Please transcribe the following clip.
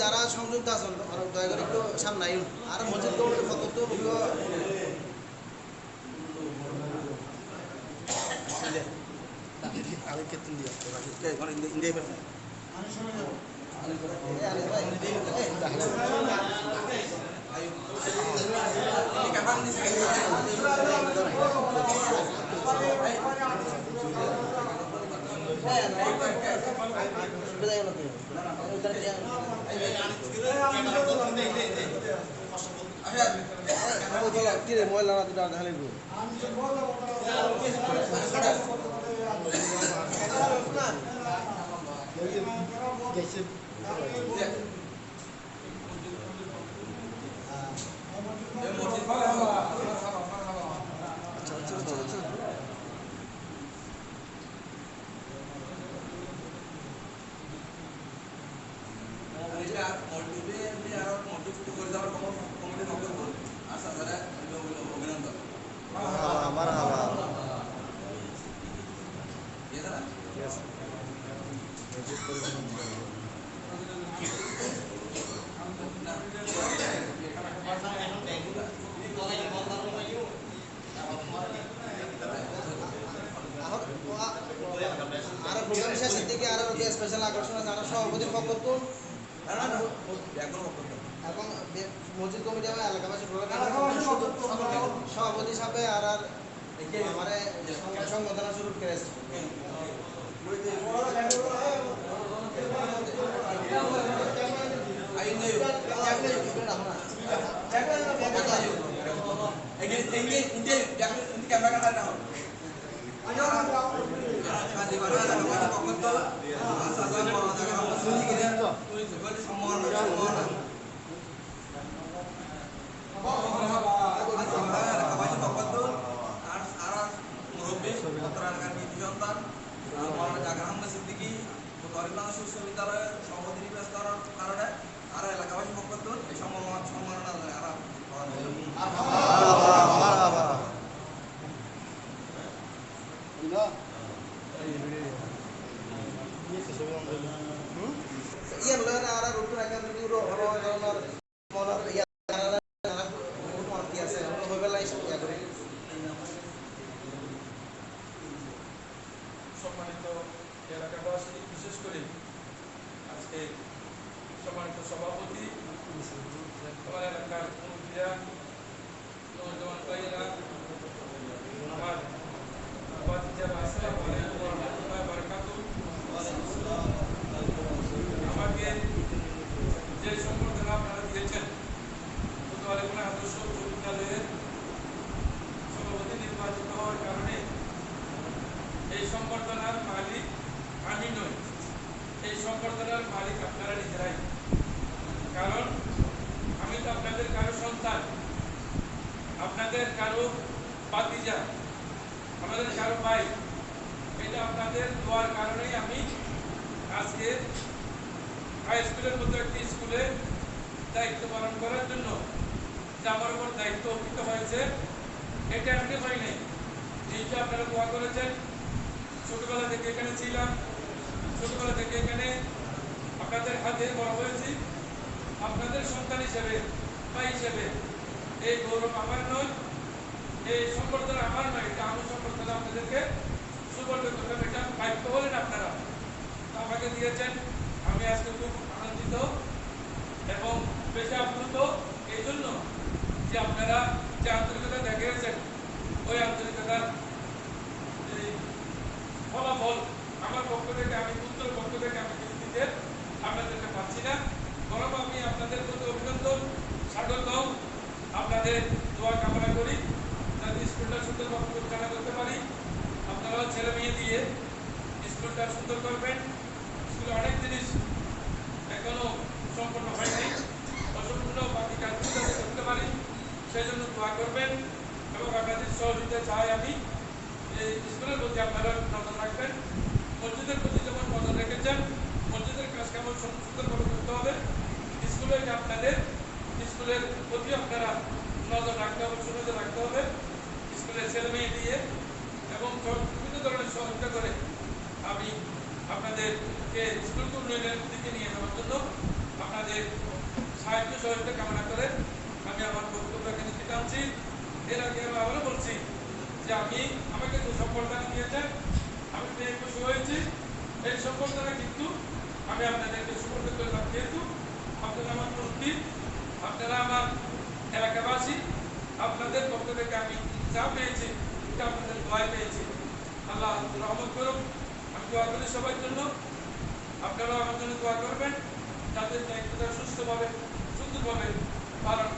যারা সংযুক্ত আছেন দয়া করে একটু সামনে আর মসজিদ কমিটির কত তো আমি কেতন দিয়ে ইন্ডিয়া পাঠাই কিরে মোবাইল স্পেশাল আকর্ষণ আছে আরও সভাপতির পক্ষ তো বে- মসজিদ কমিটি এবং এলাকাবাসী সভাপতি হিসাবে আর আর মানে সংবর্ধনা শুরু করেছে বিশ্ববিদ্যালয়ের সভাপতি নির্বাচন করার কারণে আর এলাকাবাসী পক্ষ এই সম্মান সম্মাননা আর আমার হাওয়া ইয়ে লয় আর আর উত্তর একাডেমি উড়ো হলো ধরনের মনের ইয়া আর আর মন কি আছে হলো হইবে লাই ইয়া করে সম্মানিত এলাকাবাসী বিশেষ করে আজকে সম্মানিত সভাপতি আমার এলাকার যে সম্বর্ধনা আপনারা দিয়েছেন আদর্শ উচ্চ বিদ্যালয়ের নির্বাচিত হওয়ার কারণে এই সংবর্ধনার মালিক আমি নই। এই সংবর্ধনার মালিক আপনারা নিজেরাই কারণ আমি তো আপনাদের কারও সন্তান আপনাদের কারও বাতিজা আমাদের কারও ভাই, এটা আপনাদের দোয়ার কারণেই আমি আজকে হাই স্কুলের মতো একটি স্কুলে দায়িত্ব পালন করার জন্য আমার উপর দায়িত্ব অর্পিত হয়েছে। এটা এমনি হয়নি। নিশ্চয় আপনারা দোয়া করেছেন, ছোটবেলা থেকে এখানে ছিলাম। ছোটবেলা থেকে এখানে আপনাদের হাতে বড় হয়েছি। আপনাদের সন্তান হিসেবে, ভাই হিসেবে এই গৌরব আমার নয়, এই সম্বর্ধনা আমার নয়, এটা আমি সম্বর্ধনা আপনাদেরকে সুবর্ণ করলাম এটা দায়িত্ব হলেন আপনারা। আমাকে দিয়েছেন, আমি আজকে খুব আনন্দিত এবং বেশি আপ্লুত। এই জন্য যে আপনারা যে আন্তরিকতা দেখিয়েছেন, ওই আন্তরিকতার ফলাফল আমার পক্ষ থেকে আমি, উত্তর পক্ষ থেকে আমি দিতে আপনাদেরকে পাচ্ছি না। বরং আমি আপনাদের প্রতি অভিনন্দন, স্বাগতম। আপনাদের দোয়া কামনা করি, যাতে স্কুলটা সুন্দরভাবে পরিচালনা করতে পারি। আপনারাও ছেলে মেয়ে দিয়ে স্কুলটা সুন্দর করবেন। স্কুলে অনেক জিনিস এখনও সম্পূর্ণ হয়নি অসম্পূর্ণ বাকি কাজগুলো করতে পারি, সেই জন্য দোয়া করবেন এবং আপনাদের সহযোগিতা চাই আমি। এই স্কুলের প্রতি আপনারা নজর রাখবেন। মসজিদের প্রতি যেমন নজর রেখেছেন, মসজিদের কাজ কেমন সুন্দরভাবে করতে হবে। স্কুলে আপনাদের, স্কুলের প্রতি আপনারা নজর রাখতে হবে সুনজর রাখতে হবে স্কুলের ছেলে মেয়ে দিয়ে এবং বিভিন্ন ধরনের সহযোগিতা করে আমি আপনাদেরকে স্কুলকে উন্নয়নের দিকে নিয়ে যাওয়ার জন্য আপনাদের সাহায্য সহযোগিতা কামনা করে আমি আমার বক্তব্য এখানে দিতে এর আগে আমি আবারও বলছি যে আমি, আমাকে যে সফলতা দিয়েছেন, আমি পেয়ে খুশি হয়েছি। এই সফলতাটা কিন্তু আমি আপনাদেরকে সুপর্দ করলাম যেহেতু আপনারা আমার মুরব্বী আপনারা আমার এলাকাবাসী, আপনাদের পক্ষ থেকে আমি যা পেয়েছি, এটা আপনাদের দোয়ায় পেয়েছি। আল্লাহ রহমত করুন আমি দোয়া করি সবার জন্য। আপনারাও আমার জন্য দোয়া করবেন। তাদের দায়িত্বটা সুস্থভাবে, সুন্দরভাবে পালন